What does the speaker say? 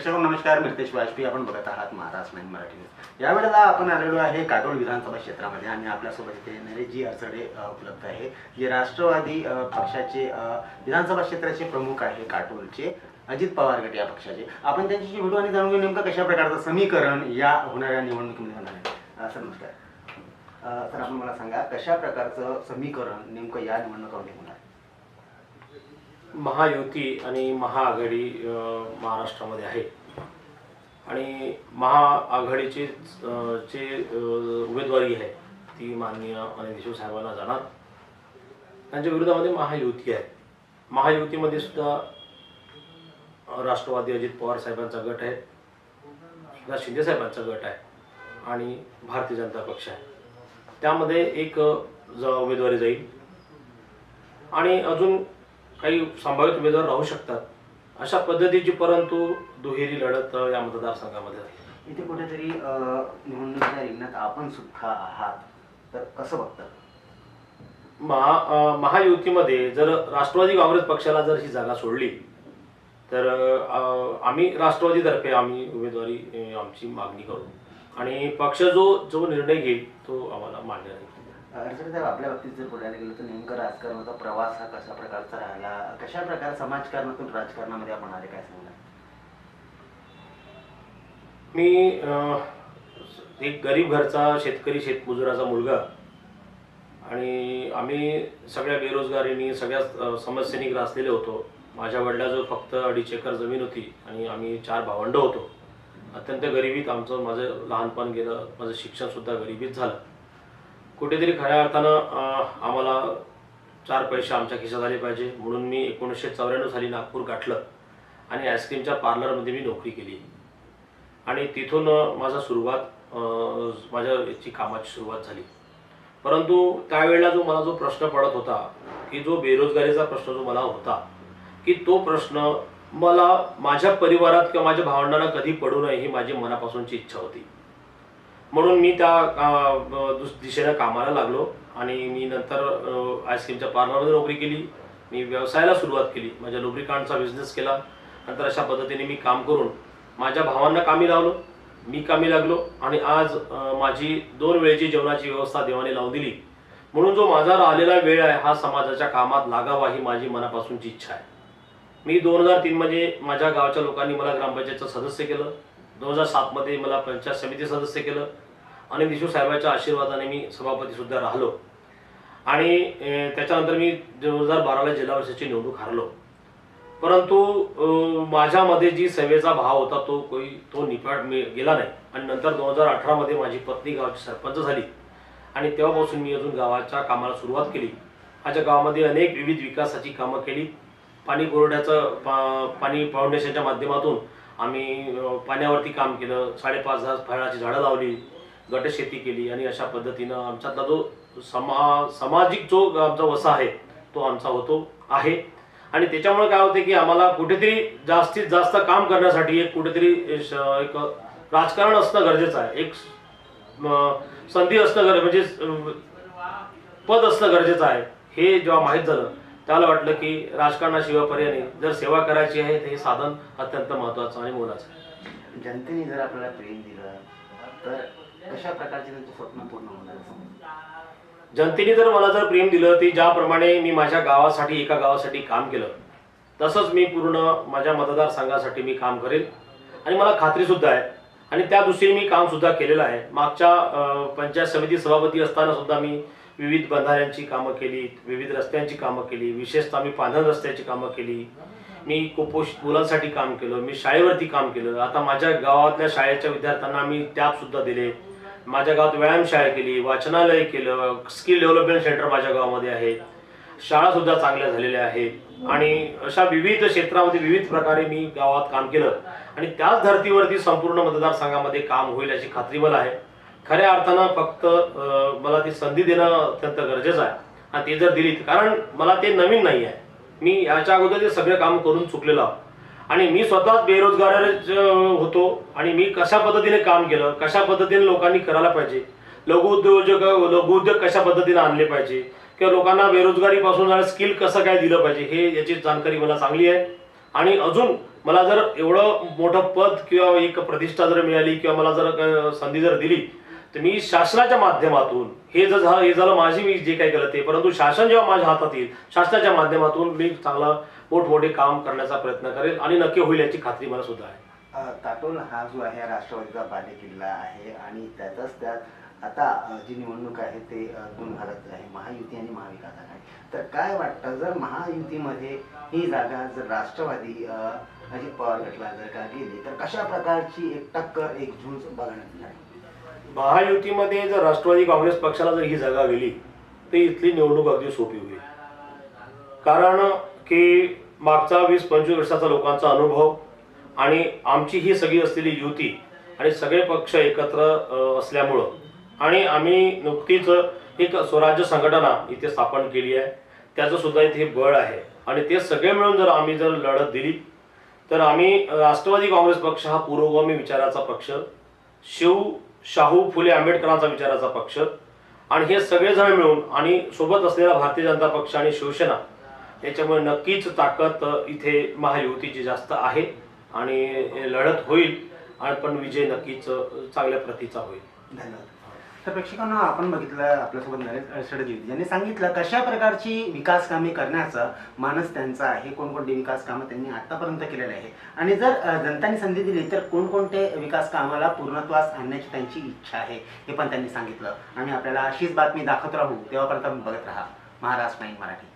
प्रेक्षक नमस्कार मितेश वाजपेयी. आपण बघत आहात महाराष्ट्र नाईन मराठी न्यूज आपण आलेलो आहे काटोल विधानसभा क्षेत्रामध्ये आणि आपल्यासोबत इथे येणारे अडचडे अडचणे उपलब्ध आहे जे राष्ट्रवादी पक्षाचे विधानसभा क्षेत्राचे प्रमुख आहे काटोलचे अजित पवार गट या पक्षाचे. आपण त्यांच्याशी भेटू आणि जाणून घेऊ नेमकं कशा प्रकारचं समीकरण या होणाऱ्या निवडणुकीमध्ये होणार आहे. सर नमस्कार. सर आपण मला सांगा कशा प्रकारचं समीकरण नेमकं या निवडणुकामध्ये होणार महायुती आणि महाआघाडी महाराष्ट्रामध्ये आहे. आणि महाआघाडीची जे उमेदवारी आहे ती माननीय अनिल देशमुख साहेबांना जाणार. त्यांच्या विरोधामध्ये महायुती आहे. महायुतीमध्ये सुद्धा राष्ट्रवादी अजित पवार साहेबांचा गट आहे. सुद्धा शिंदे साहेबांचा गट आहे. आणि भारतीय जनता पक्ष आहे. त्यामध्ये एक ज उमेदवारी जाईल. आणि अजून काही संभावित उमेदवार राहू शकतात. अशा पद्धतीची परंतु दुहेरी लढत या मतदारसंघामध्ये आहे इथे कुठेतरी निवडणुकीच्या रिंगणात आपण सुद्धा आहात. तर कसं बघता? महा महायुतीमध्ये जर राष्ट्रवादी काँग्रेस पक्षाला जर ही जागा सोडली तर आम्ही राष्ट्रवादीतर्फे आम्ही उमेदवारी आमची मागणी करू. आणि पक्ष जो जो निर्णय घेईल तो आम्हाला मान्य राहील. अडचण साहेब आपल्या बाबतीत जर बोलायला गेलं तर नेमकं राजकारणाचा प्रवास हा कशा प्रकारचा राहिला? कशा प्रकारे समाजकारणातून राजकारणामध्ये आपण आले काय सांगणार? मी एक गरीब घरचा शेतकरी शेतमजुराचा मुलगा आणि आम्ही सगळ्या बेरोजगारीनी सगळ्या समस्येनी ग्रासलेले होतो. माझ्या वडिलाजवळ फक्त अडीच एकर जमीन होती आणि आम्ही चार भावंड होतो. अत्यंत गरिबीत आमचं माझं लहानपण गेलं माझं शिक्षणसुद्धा गरिबीत झालं. कुठेतरी खऱ्या अर्थानं आम्हाला चार पैसे आमच्या खिशात आले पाहिजे. म्हणून मी एकोणीसशे चौऱ्याण्णव साली नागपूर गाठलं आणि आईस्क्रीमच्या पार्लरमध्ये मी नोकरी केली. आणि तिथून माझा सुरुवात माझ्या याची कामाची सुरुवात झाली. परंतु त्यावेळेला जो मला जो प्रश्न पडत होता की जो बेरोजगारीचा प्रश्न जो मला होता की तो प्रश्न मला माझ्या परिवारात किंवा माझ्या भावंडांना कधी पडू नये ही माझी मनापासूनची इच्छा होती. म्हणून मी त्या अ, दुस- कामाला लागलो आणि मी नंतर आईस्क्रीमच्या पार्लरमध्ये नोकरी केली. मी व्यवसायाला सुरुवात केली. माझ्या लुब्रिकांटचा बिझनेस केला. नंतर अशा पद्धतीने मी काम करून माझ्या भावांना कामी लावलो. मी कामी लागलो आणि आज माझी दोन वेळेची जेवणाची व्यवस्था देवाने लावून दिली. म्हणून जो माझा राहिलेला वेळ आहे हा समाजाच्या कामात लागावा ही माझी मनापासूनची इच्छा आहे. मी दोन हजार तीनमध्ये माझ्या गावच्या लोकांनी मला ग्रामपंचायतचं सदस्य केलं. दोन हजार सातमध्ये मला पंचायत समिती सदस्य केलं आणि निशू साहेबांच्या आशीर्वादाने मी सभापतीसुद्धा राहिलो. आणि त्याच्यानंतर मी दोन हजार बाराला जिल्हा परिषदेची निवडणूक हारलो. परंतु माझ्यामध्ये जी सेवेचा भाव होता तो कोई तो निपाट मी गेला नाही. आणि नंतर दोन हजार अठरामध्ये माझी पत्नी गावाची सरपंच झाली. आणि तेव्हापासून मी अजून गावाच्या कामाला सुरुवात केली. माझ्या गावामध्ये अनेक विविध विकासाची कामं केली. पाणी कोरड्याचं पा पाणी फाउंडेशनच्या माध्यमातून आम्ही पाण्यावरती काम केलं साडेपाच हजार फळाची झाडं लावली गटशेती केली आणि अशा पद्धतीनं आमच्यातला जो समा सामाजिक जो आमचा वसा आहे तो आमचा होतो आहे. आणि त्याच्यामुळे काय होते की आम्हाला कुठेतरी जास्तीत जास्त काम करण्यासाठी एक कुठेतरी श- एक राजकारण असणं गरजेचं आहे. एक संधी असणं गरज म्हणजे पद असणं गरजेचं आहे. हे जेव्हा माहीत झालं त्याला वाटलं की राजकारणाशिवाय पर्याय नाही. जर सेवा करायची आहे तर हे साधन अत्यंत महत्त्वाचं आणि मोलाचं जनतेने जर आपल्याला प्रेम दिलं तर कशा प्रकारचे त्यांचे स्वप्न पूर्ण होणार? जनतेने जर मला जर प्रेम दिलं ते ज्याप्रमाणे मी माझ्या गावासाठी एका गावासाठी काम केलं तसंच मी पूर्ण माझ्या मतदारसंघासाठी मी काम करेल. आणि मला खात्री सुद्धा आहे. आणि त्या दृष्टीने मी काम सुद्धा केलेलं आहे. मागच्या पंचायत समिती सभापती असताना सुद्धा मी विविध बंधाऱ्यांची कामं केली विविध रस्त्यांची कामं केली विशेषतः मी पांढर रस्त्याची कामं केली. मी कुपोषित मुलांसाठी काम केलं मी शाळेवरती काम केलं. आता माझ्या गावातल्या शाळेच्या विद्यार्थ्यांना मी टॅबसुद्धा दिले. माझ्या गावात व्यायामशाळा केली वाचनालय केलं स्किल डेव्हलपमेंट सेंटर माझ्या गावामध्ये आहे. शाळासुद्धा चांगल्या झालेल्या आहेत. आणि अशा विविध क्षेत्रामध्ये विविध प्रकारे मी गावात काम केलं. आणि त्याच धर्तीवरती संपूर्ण मतदारसंघामध्ये काम होईल याची खात्री मला आहे. खऱ्या अर्थानं फक्त मला ती संधी देणं अत्यंत गरजेचं आहे. आणि ती जर दिली कारण मला ते नवीन नाही आहे. मी याच्या अगोदर ते सगळे काम करून चुकलेलो आहोत. आणि मी स्वतःच बेरोजगार होतो. आणि मी कशा पद्धतीने काम केलं कशा पद्धतीने लोकांनी करायला पाहिजे लघुउद्योजक लघुउद्योग कशा पद्धतीने आणले पाहिजे किंवा लोकांना बेरोजगारीपासून स्किल कसं काय दिलं पाहिजे हे याची जानकारी मला चांगली आहे. आणि अजून मला जर एवढं मोठं पद किंवा एक प्रतिष्ठा जर मिळाली किंवा मला जर संधी जर दिली तर मी शासनाच्या माध्यमातून हे जर झालं हे झालं माझी मी जे काही केलं ते. परंतु शासन जेव्हा माझ्या हातात येईल शासनाच्या माध्यमातून मी चांगला मोठमोठे काम करण्याचा प्रयत्न करेल आणि नक्की होईल याची खात्री मला सुद्धा आहे. अ, हा जो आहे राष्ट्रवादीचा बालेकिल्ला आहे आणि त्यातच त्यात आता जी निवडणूक आहे ते दोन भागात आहे. महायुती आणि महाविकास आघाडी. तर काय वाटतं जर महायुतीमध्ये ही जागा जर राष्ट्रवादी अजित पवार गटला जर का गेली तर कशा प्रकारची एक टक्कर एक झुंज बघण्यात मिळेल महायुतीमध्ये जर राष्ट्रवादी काँग्रेस पक्षाला जर ही जागा गेली तर इथली निवडणूक अगदी सोपी होईल. कारण की मागचा वीस पंचवीस वर्षाचा लोकांचा अनुभव आणि आमची ही सगळी असलेली युती आणि सगळे पक्ष एकत्र असल्यामुळं आणि आम्ही नुकतीच एक स्वराज्य संघटना इथे स्थापन केली आहे. त्याचं सुद्धा इथे बळ आहे. आणि ते सगळे मिळून जर आम्ही जर लढत दिली तर आम्ही राष्ट्रवादी काँग्रेस पक्ष हा पुरोगामी विचाराचा पक्ष. शिव शाहू फुले आंबेडकरांचा विचाराचा पक्ष. आणि हे सगळेजण मिळून आणि सोबत असलेला भारतीय जनता पक्ष आणि शिवसेना याच्यामुळे नक्कीच ताकद इथे महायुतीची जास्त आहे. आणि लढत होईल आणि पण विजय नक्कीच चांगल्या प्रतीचा होईल. धन्यवाद. तर प्रेक्षकांना आपण बघितलं आपल्यासोबत नरेश अडसडजी. यांनी सांगितलं कशा प्रकारची विकास कामे करण्याचा मानस त्यांचा आहे कोणकोणती विकास कामं त्यांनी आतापर्यंत केलेले आहे आणि जर अ, जनताने संधी दिली तर कोणकोणते विकास कामाला पूर्णत्वास आणण्याची त्यांची इच्छा आहे हे पण त्यांनी सांगितलं. आणि आपल्याला अशीच बातमी दाखवत राहू तेव्हापर्यंत बघत राहा. महाराष्ट्र नाईन मराठी.